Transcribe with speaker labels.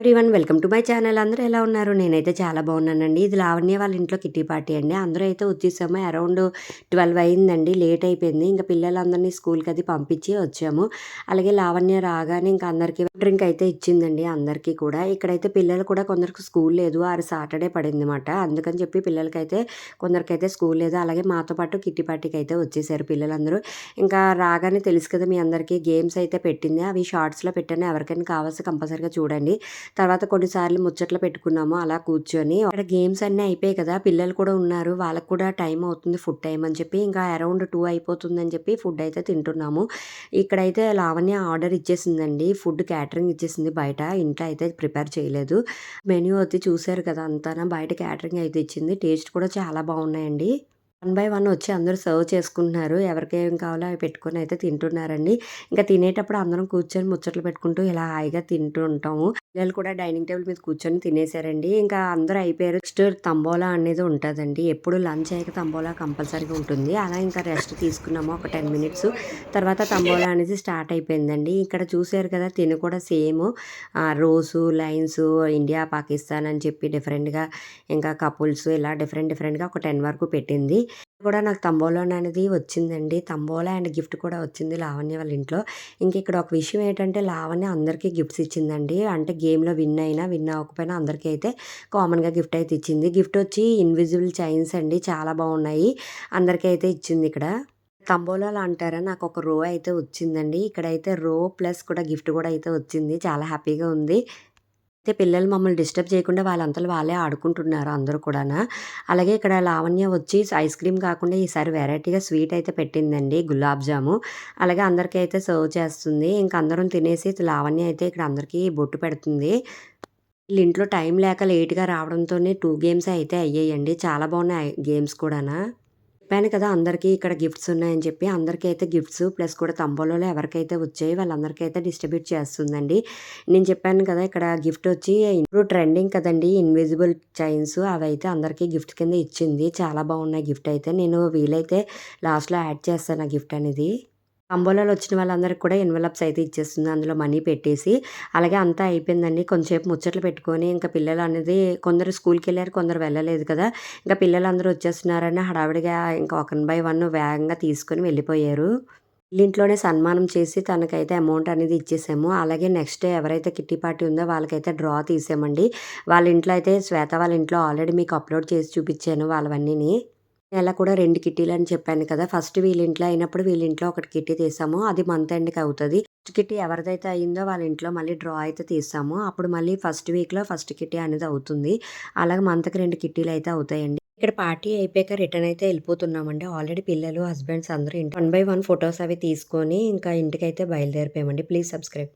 Speaker 1: One welcome to my channel. అందరూ ఎలా ఉన్నారు? నేనైతే చాలా బాగున్నానండి. ఇది లావణ్య వాళ్ళ ఇంట్లో కిట్టి పార్టీ అండి. అందరూ అయితే వచ్చేసాము అరౌండ్ ట్వెల్వ్ అయిందండి. లేట్ అయిపోయింది. ఇంకా పిల్లలందరినీ స్కూల్కి అది పంపించి వచ్చాము. అలాగే లావణ్య రాగానే ఇంకా అందరికీ డ్రింక్ అయితే ఇచ్చిందండి. అందరికీ కూడా. ఇక్కడైతే పిల్లలు కూడా కొందరికి స్కూల్ లేదు. ఆరు సాటర్డే పడింది అనమాట అందుకని చెప్పి పిల్లలకైతే కొందరికైతే స్కూల్ లేదు. అలాగే మాతో పాటు కిట్టి పార్టీకి అయితే వచ్చేసారు పిల్లలందరూ. ఇంకా రాగానే తెలుసు కదా మీ అందరికీ గేమ్స్ అయితే పెట్టింది. అవి షార్ట్స్లో పెట్టాను ఎవరికైనా కావాల్సి కంపల్సరీగా చూడండి. తర్వాత కొన్నిసార్లు ముచ్చట్లు పెట్టుకున్నాము అలా కూర్చొని. అక్కడ గేమ్స్ అన్నీ అయిపోయాయి కదా పిల్లలు కూడా ఉన్నారు వాళ్ళకు కూడా టైం అవుతుంది ఫుడ్ టైం అని చెప్పి. ఇంకా అరౌండ్ టూ అయిపోతుందని చెప్పి ఫుడ్ అయితే తింటున్నాము. ఇక్కడైతే లావణ్య ఆర్డర్ ఇచ్చేసిందండి ఫుడ్ క్యాటరింగ్ ఇచ్చేసింది. బయట ఇంట్లో అయితే ప్రిపేర్ చేయలేదు. మెన్యూ అయితే చూశారు కదా అంతా బయట క్యాటరింగ్ అయితే ఇచ్చింది. టేస్ట్ కూడా చాలా బాగున్నాయండి. వన్ బై వన్ వచ్చి అందరూ సర్వ్ చేసుకుంటున్నారు. ఎవరికి ఏం కావాలో అవి పెట్టుకొని అయితే తింటున్నారండి. ఇంకా తినేటప్పుడు అందరం కూర్చొని ముచ్చట్లు పెట్టుకుంటూ ఇలా హాయిగా తింటూ ఉంటాము. పిల్లలు కూడా డైనింగ్ టేబుల్ మీద కూర్చొని తినేసారండి. ఇంకా అందరూ అయిపోయారు. నెక్స్ట్ తంబోలా అనేది ఉంటుందండి. ఎప్పుడు లంచ్ అయ్యాక తంబోలా కంపల్సరీగా ఉంటుంది. అలా ఇంకా రెస్ట్ తీసుకున్నాము ఒక టెన్ మినిట్స్. తర్వాత తంబోలా అనేది స్టార్ట్ అయిపోయిందండి. ఇక్కడ చూసారు కదా తిని కూడా సేమ్. రోసు లైన్స్ ఇండియా పాకిస్తాన్ అని చెప్పి డిఫరెంట్గా ఇంకా కపుల్స్ ఇలా డిఫరెంట్ డిఫరెంట్గా ఒక టెన్ వరకు పెట్టింది. కూడా నాకు తంబోలా అనేది వచ్చిందండి. తంబోలా అండ్ గిఫ్ట్ కూడా వచ్చింది లావణ్య వాళ్ళ ఇంట్లో. ఇంక ఇక్కడ ఒక విషయం ఏంటంటే లావణ్య అందరికీ గిఫ్ట్స్ ఇచ్చిందండి. అంటే గేమ్లో విన్ అయినా విన్ అవ్వకపోయినా అందరికీ అయితే కామన్గా గిఫ్ట్ అయితే ఇచ్చింది. గిఫ్ట్ వచ్చి ఇన్విజిబుల్ చైన్స్ అండి. చాలా బాగున్నాయి. అందరికీ అయితే ఇచ్చింది ఇక్కడ. తంబోలాలు అంటారా? నాకు ఒక రో అయితే వచ్చిందండి. ఇక్కడైతే రో ప్లస్ కూడా గిఫ్ట్ కూడా అయితే వచ్చింది. చాలా హ్యాపీగా ఉంది. అయితే పిల్లలు మమ్మల్ని డిస్టర్బ్ చేయకుండా వాళ్ళంతలో వాళ్ళే ఆడుకుంటున్నారు అందరూ కూడా అలాగే ఇక్కడ లావణ్య వచ్చి ఐస్ క్రీమ్ కాకుండా ఈసారి వెరైటీగా స్వీట్ అయితే పెట్టిందండి గులాబ్ జాము. అలాగే అందరికీ అయితే సర్వ్ చేస్తుంది. ఇంకా అందరం తినేసి లావణ్య అయితే ఇక్కడ అందరికీ బొట్టు పెడుతుంది. వీళ్ళ ఇంట్లో టైం లేక లేట్గా రావడంతోనే టూ గేమ్స్ అయితే అయ్యాయండి. చాలా బాగున్నాయి గేమ్స్ కూడా చెప్పాను కదా అందరికీ ఇక్కడ గిఫ్ట్స్ ఉన్నాయని చెప్పి అందరికీ అయితే గిఫ్ట్స్ ప్లస్ కూడా తంబోలలో ఎవరికైతే వచ్చాయి వాళ్ళందరికీ అయితే డిస్ట్రిబ్యూట్ చేస్తుందండి. నేను చెప్పాను కదా ఇక్కడ గిఫ్ట్ వచ్చి ఇప్పుడు ట్రెండింగ్ కదండి ఇన్విజిబుల్ చైన్స్ అవి అయితే అందరికీ గిఫ్ట్ కింద ఇచ్చింది. చాలా బాగున్నాయి గిఫ్ట్ అయితే. నేను వీలైతే లాస్ట్లో యాడ్ చేస్తాను ఆ గిఫ్ట్ అనేది. అంబోలాలో వచ్చిన వాళ్ళందరికీ కూడా ఎన్వలప్స్ అయితే ఇచ్చేస్తుంది. అందులో మనీ పెట్టేసి అలాగే అంతా అయిపోయిందండి. కొంచెంసేపు ముచ్చట్లు పెట్టుకొని ఇంకా పిల్లలు అనేది కొందరు స్కూల్కి వెళ్ళారు కొందరు వెళ్ళలేదు కదా. ఇంకా పిల్లలందరూ వచ్చేస్తున్నారని హడావిడిగా ఇంకా వన్ బై వన్ వేగంగా తీసుకొని వెళ్ళిపోయారు. ఇంట్లోనే సన్మానం చేసి తనకైతే అమౌంట్ అనేది ఇచ్చేసాము. అలాగే నెక్స్ట్ ఎవరైతే కిట్టి పార్టీ ఉందో వాళ్ళకైతే డ్రా తీసామండి. వాళ్ళ ఇంట్లో అయితే శ్వేత వాళ్ళ ఇంట్లో ఆల్రెడీ మీకు అప్లోడ్ చేసి చూపించాను వాళ్ళవన్నీని. నెల కూడా రెండు కిట్టీలు అని చెప్పాను కదా. ఫస్ట్ వీళ్ళ ఇంట్లో అయినప్పుడు వీళ్ళ ఇంట్లో ఒకటి కిట్టీ తీసాము. అది మంత్ ఎండ్కి అవుతుంది. ఫస్ట్ కిట్టీ ఎవరిదైతే అయిందో వాళ్ళ ఇంట్లో మళ్ళీ డ్రా అయితే తీసాము. అప్పుడు మళ్ళీ ఫస్ట్ వీక్లో ఫస్ట్ కిట్టీ అనేది అవుతుంది. అలాగే మంత్కి రెండు కిట్టీలు అయితే అవుతాయండి. ఇక్కడ పార్టీ అయిపోయాక రిటర్న్ అయితే వెళ్ళిపోతున్నామండి. ఆల్రెడీ పిల్లలు హస్బెండ్స్ అందరూ ఇంటి వన్ బై వన్ ఫొటోస్ అవి తీసుకొని ఇంకా ఇంటికైతే బయలుదేరిపోయామండి. Please subscribe.